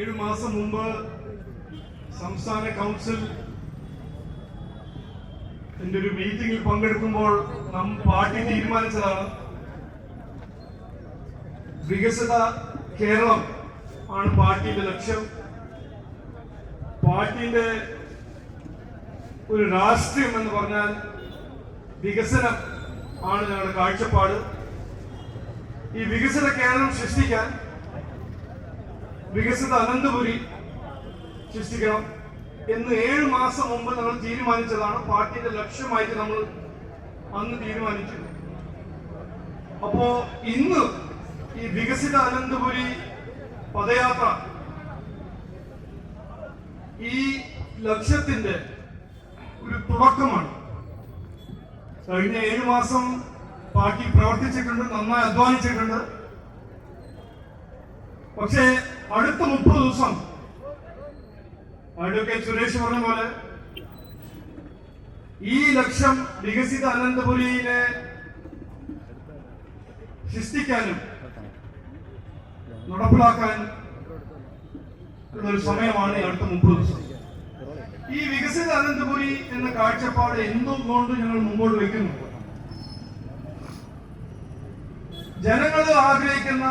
ഏഴു മാസം മുമ്പ് സംസ്ഥാന കൗൺസിൽ എന്റെ ഒരു മീറ്റിംഗിൽ പങ്കെടുക്കുമ്പോൾ നാം പാർട്ടി തീരുമാനിച്ചതാണ്. വികസിത കേരളം ആണ് പാർട്ടിയുടെ ലക്ഷ്യം. പാർട്ടിയുടെ ഒരു രാഷ്ട്രീയം എന്ന് പറഞ്ഞാൽ വികസനം ആണ് ഞങ്ങളുടെ കാഴ്ചപ്പാട്. ഈ വികസന കേരളം സൃഷ്ടിക്കാൻ വികസിത അനന്തപുരി സൃഷ്ടിക്കണം എന്ന് ഏഴ് മാസം മുമ്പ് നമ്മൾ തീരുമാനിച്ചതാണ്. പാർട്ടിയുടെ ലക്ഷ്യമായിട്ട് നമ്മൾ അന്ന് തീരുമാനിച്ചു. അപ്പോ ഇന്ന് ഈ വികസിത അനന്തപുരി പദയാത്ര ഈ ലക്ഷ്യത്തിന്റെ ഒരു തുടക്കമാണ്. കഴിഞ്ഞ ഏഴ് മാസം പാർട്ടി പ്രവർത്തിച്ചിട്ടുണ്ട് നന്നായി അധ്വാനിച്ചിട്ടുണ്ട്. പക്ഷേ അടുത്ത മുപ്പത് ദിവസം. അഡ്വക്കേറ്റ് സുരേഷ് പറഞ്ഞ പോലെ ഈ ലക്ഷ്യം വികസിത അനന്തപുരിയിലെ സൃഷ്ടിക്കാനും നടപ്പിലാക്കാൻ ഒരു സമയമാണ് അടുത്ത മുപ്പത് ദിവസം. ഈ വികസിത അനന്തപുരി എന്ന കാഴ്ചപ്പാട് എന്തുകൊണ്ട് ഞങ്ങൾ മുമ്പോട്ട് വയ്ക്കുന്നു. ജനങ്ങൾ ആഗ്രഹിക്കുന്ന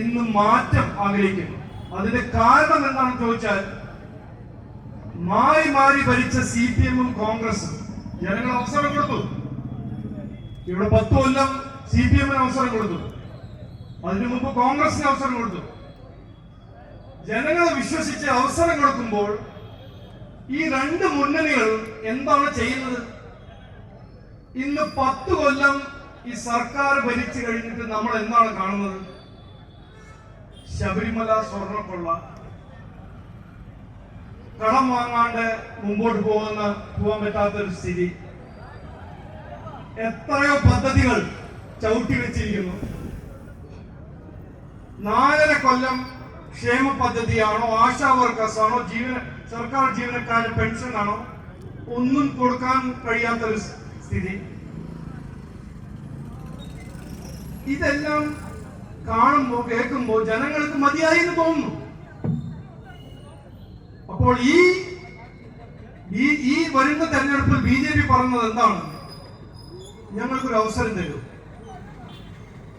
ഇന്ന് മാറ്റം ആഗ്രഹിക്കുന്നു. അതിന്റെ കാരണം എന്താണെന്ന് ചോദിച്ചാൽ മാറി മാറി ഭരിച്ച സി പി എമ്മും കോൺഗ്രസും ജനങ്ങൾ അവസരം കൊടുത്തു. ഇവിടെ പത്ത് കൊല്ലം സി പി എമ്മിന് അവസരം കൊടുത്തു. അതിനു മുമ്പ് കോൺഗ്രസിന് അവസരം കൊടുത്തു. ജനങ്ങളെ വിശ്വസിച്ച് അവസരം കൊടുക്കുമ്പോൾ ഈ രണ്ട് മുന്നണികൾ എന്താണ് ചെയ്യുന്നത്? ഇന്ന് പത്ത് കൊല്ലം ഈ സർക്കാർ ഭരിച്ചു കഴിഞ്ഞിട്ട് നമ്മൾ എന്താണ് കാണുന്നത്? ശബരിമല സ്വർണക്കൊള്ള. കടം വാങ്ങാണ്ട് മുമ്പോട്ട് പോകുന്ന പോകാൻ പറ്റാത്തൊരു സ്ഥിതി. എത്രയോ പദ്ധതികൾ ചവിട്ടി വെച്ചിരിക്കുന്നു. നാലര കൊല്ലം ക്ഷേമ പദ്ധതിയാണോ ആശാ വർക്കേഴ്സ് ആണോ ജീവന സർക്കാർ ജീവനക്കാരുടെ പെൻഷൻ ആണോ ഒന്നും കൊടുക്കാൻ കഴിയാത്തൊരു സ്ഥിതി. ഇതെല്ലാം കാണുമ്പോൾ കേൾക്കുമ്പോ ജനങ്ങൾക്ക് മതിയായി എന്ന് തോന്നുന്നു. അപ്പോൾ ഈ- ഈ വരുന്ന തെരഞ്ഞെടുപ്പിൽ ബി ജെ പി പറഞ്ഞത് എന്താണ്? ഞങ്ങൾക്കൊരു അവസരം തരും.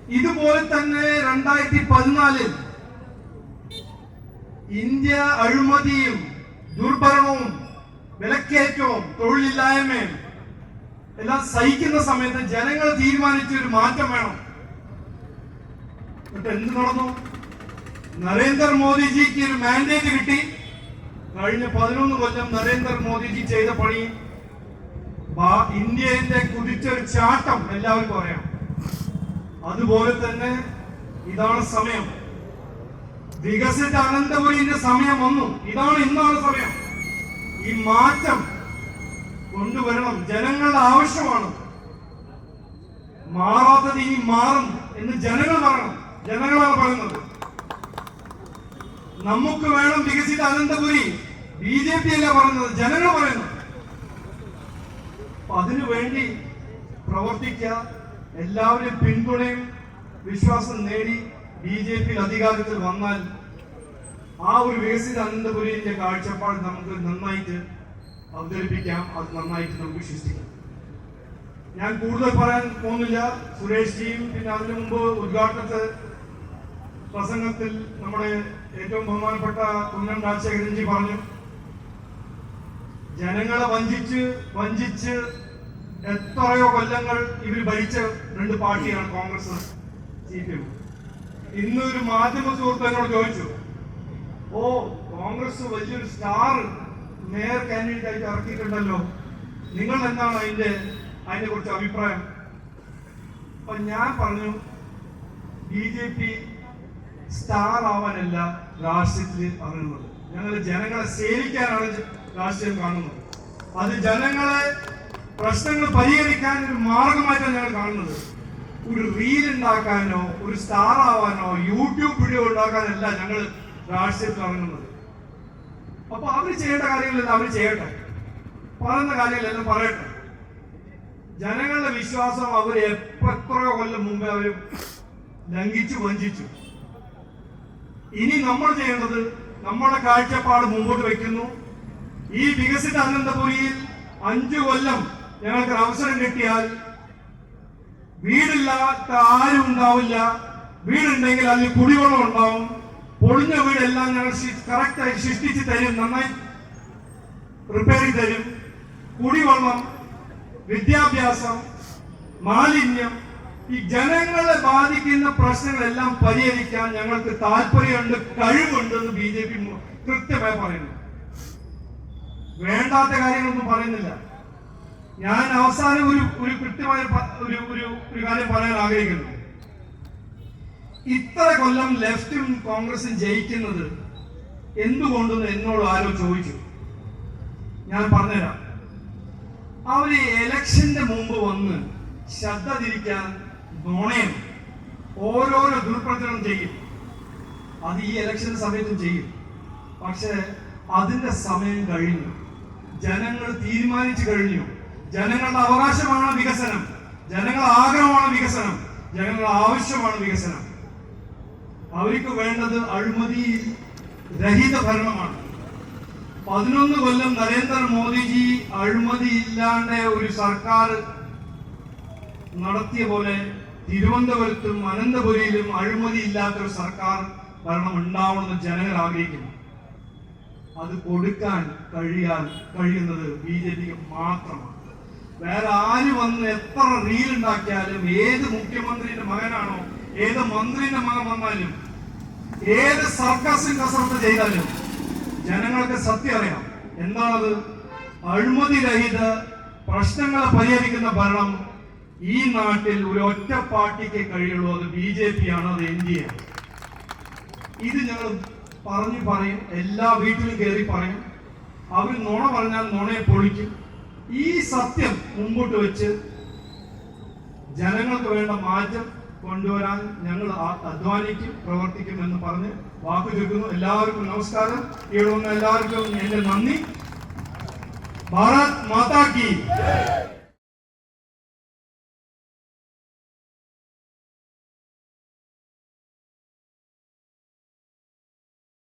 ഇതുപോലെ തന്നെ രണ്ടായിരത്തി പതിനാലിൽ ഇന്ത്യ അഴിമതിയും ദുർഭരണവും വിലക്കയറ്റവും തൊഴിലില്ലായ്മയും എല്ലാം സഹിക്കുന്ന സമയത്ത് ജനങ്ങൾ തീരുമാനിച്ച ഒരു മാറ്റം വേണം. എന്ത് നടന്നു? നരേന്ദ്രമോദിജിക്ക് ഒരു മാൻഡേറ്റ് കിട്ടി. കഴിഞ്ഞ പതിനൊന്ന് കൊല്ലം നരേന്ദ്രമോദിജി ചെയ്ത പണി. ഇന്ത്യന്റെ കുതിച്ചൊരു ചാട്ടം എല്ലാവർക്കും അറിയാം. അതുപോലെ തന്നെ ഇതാണ് സമയം. വികസിത അനന്തപുരിന്റെ സമയം വന്നു. ഇതാണ് ഇന്നാണ് സമയം. ഈ മാറ്റം കൊണ്ടുവരണം. ജനങ്ങളുടെ ആവശ്യമാണ്. മാറാത്തത് ഇനി മാറും എന്ന് ജനങ്ങൾ പറയണം. ജനങ്ങളാണ് പറയുന്നത്. നമുക്ക് വേണം വികസിത അനന്തപുരി. ബി ജെ പി അല്ല പറയുന്നത് ജനങ്ങൾ പറയുന്നു അതിനു വേണ്ടി പ്രവർത്തിക്കുക. എല്ലാവരും പിന്തുണയും വിശ്വാസം നേടി ബി ജെ പി അധികാരത്തിൽ വന്നാൽ ആ ഒരു വികസിത അനന്തപുരിന്റെ കാഴ്ചപ്പാട് നമുക്ക് നന്നായിട്ട് അവതരിപ്പിക്കാം. അത് നന്നായിട്ട് നമുക്ക് വിശ്വസിക്കാം. ഞാൻ കൂടുതൽ പറയാൻ പോകുന്നില്ല. സുരേഷ് ജിയും പിന്നെ അതിനു മുമ്പ് ഉദ്ഘാടനത്തെ പ്രസംഗത്തിൽ നമ്മുടെ ഏറ്റവും ബഹുമാനപ്പെട്ട കുഞ്ഞൻ രാജശേഖരൻജി പറഞ്ഞു ജനങ്ങളെ വഞ്ചിച്ച് വഞ്ചിച്ച് എത്രയോ കൊല്ലങ്ങൾ ഇവർ ഭരിച്ച രണ്ട് പാർട്ടിയാണ് കോൺഗ്രസ് സി പി എം ഇന്ന് ഒരു മാധ്യമ സുഹൃത്ത് എന്നോട് ചോദിച്ചു ഓ കോൺഗ്രസ് വലിയൊരു സ്റ്റാർ മേയർ കാൻഡിഡേറ്റ് ആയിട്ട് ഇറക്കിയിട്ടുണ്ടല്ലോ. നിങ്ങൾ എന്താണ് അതിന്റെ അതിനെ കുറിച്ച് അഭിപ്രായം? അപ്പൊ ഞാൻ പറഞ്ഞു ബി ജെ പി സ്റ്റാർ ആവാനല്ല രാഷ്ട്രീയത്തിൽ ഇറങ്ങുന്നത് ഞങ്ങൾ ജനങ്ങളെ സേവിക്കാനാണ് രാഷ്ട്രീയം കാണുന്നത്. അത് ജനങ്ങളെ പ്രശ്നങ്ങൾ പരിഹരിക്കാൻ ഒരു മാർഗമായിട്ടാണ് ഞങ്ങൾ കാണുന്നത്. ഒരു റീൽ ഉണ്ടാക്കാനോ ഒരു സ്റ്റാർ ആവാനോ യൂട്യൂബ് വീഡിയോ ഉണ്ടാക്കാനല്ല ഞങ്ങൾ രാഷ്ട്രീയത്തിൽ ഇറങ്ങുന്നത്. അപ്പൊ അവർ ചെയ്യേണ്ട കാര്യങ്ങളെല്ലാം അവർ ചെയ്യട്ടെ. പറയുന്ന കാര്യങ്ങളെല്ലാം പറയട്ടെ. ജനങ്ങളുടെ വിശ്വാസം അവർ എപ്പോ കൊല്ലം മുമ്പേ അവർ ലംഘിച്ചു വഞ്ചിച്ചു. ഇനി നമ്മൾ ചെയ്യേണ്ടത് നമ്മുടെ കാഴ്ചപ്പാട് മുമ്പോട്ട് വെക്കുന്നു. ഈ വികസിത അനന്തപുരിയിൽ അഞ്ചു കൊല്ലം ഞങ്ങൾക്ക് അവസരം കിട്ടിയാൽ വീടില്ലാത്ത ആരും ഉണ്ടാവില്ല. വീടുണ്ടെങ്കിൽ അതിൽ കുടിവെള്ളം ഉണ്ടാവും. പൊളിഞ്ഞ വീടെല്ലാം ഞങ്ങൾ കറക്റ്റായി സൃഷ്ടിച്ച് തരും നന്നായി റിപ്പയർ ചെയ്ത് തരും. കുടിവെള്ളം വിദ്യാഭ്യാസം മാലിന്യം ഈ ജനങ്ങളെ ബാധിക്കുന്ന പ്രശ്നങ്ങളെല്ലാം പരിഹരിക്കാൻ ഞങ്ങൾക്ക് താല്പര്യമുണ്ട് കഴിവുണ്ടെന്ന് ബി ജെ പി കൃത്യമായി പറയുന്നു. വേണ്ടാത്ത കാര്യങ്ങളൊന്നും പറയുന്നില്ല. ഞാൻ അവസാനം ഒരു ഒരു കൃത്യമായ ഒരു ഒരു ഒരു കാര്യം പറയാൻ ആഗ്രഹിക്കുന്നു. ഇത്ര കൊല്ലം ലെഫ്റ്റും കോൺഗ്രസും ജയിക്കുന്നത് എന്തുകൊണ്ടെന്ന് എന്നോട് ആരോ ചോദിച്ചു. ഞാൻ പറഞ്ഞുതരാം. അവർ എലക്ഷന്റെ മുമ്പ് വന്ന് ശ്രദ്ധ തിരിക്കാൻ നുണയും ഓരോരോ ദുർപ്രചരണം ചെയ്യും. അത് ഈ ഇലക്ഷൻ സമയത്തും ചെയ്യും. പക്ഷെ അതിന്റെ സമയം കഴിഞ്ഞു. ജനങ്ങൾ തീരുമാനിച്ചു കഴിഞ്ഞു. ജനങ്ങളുടെ അവകാശമാണ് വികസനം. ജനങ്ങളുടെ ആഗ്രഹമാണ് വികസനം. ജനങ്ങളുടെ ആവശ്യമാണ് വികസനം. അവർക്ക് വേണ്ടത് അഴിമതി രഹിത ഭരണമാണ്. പതിനൊന്ന് കൊല്ലം നരേന്ദ്രമോദിജി അഴിമതി ഇല്ലാണ്ട് ഒരു സർക്കാർ നടത്തിയ പോലെ തിരുവനന്തപുരത്തും അനന്തപുരിയിലും അഴിമതി ഇല്ലാത്ത ഒരു സർക്കാർ ഭരണം ഉണ്ടാവണമെന്ന് ജനങ്ങൾ ആഗ്രഹിക്കുന്നു. അത് കൊടുക്കാൻ കഴിയാൻ കഴിയുന്നത് ബി ജെ പിക്ക് മാത്രമാണ്. വേറെ ആര് വന്ന് എത്ര റീൽ ഉണ്ടാക്കിയാലും ഏത് മുഖ്യമന്ത്രിയുടെ മകനാണോ ഏത് മന്ത്രിന്റെ മകൻ വന്നാലും ഏത് സർക്കാസും കസർത്ത് ചെയ്താലും ജനങ്ങൾക്ക് സത്യം അറിയാം. എന്താണത്? അഴിമതി രഹിത പ്രശ്നങ്ങളെ പരിഹരിക്കുന്ന ഭരണം ഈ നാട്ടിൽ ഒരു ഒറ്റ പാർട്ടിക്ക് കഴിയുള്ളൂ അത് ബി ജെ പി ആണ് അത് എൻ ഡി എ? ഇത് ഞങ്ങൾ പറഞ്ഞു പറയും എല്ലാ വീട്ടിലും കയറി പറയും. അവർ നുണ പറഞ്ഞാൽ നുണയെ പൊളിക്കും. ഈ സത്യം മുമ്പോട്ട് വെച്ച് ജനങ്ങൾക്ക് വേണ്ട മാറ്റം കൊണ്ടുവരാൻ ഞങ്ങൾ അധ്വാനിക്കും പ്രവർത്തിക്കും എന്ന് പറഞ്ഞ് വാക്കു ചുരുക്കുന്നു എല്ലാവർക്കും നമസ്കാരം. ഇവിടെ എല്ലാവർക്കും എന്റെ നന്ദി. ഭാരത് മാതാ കി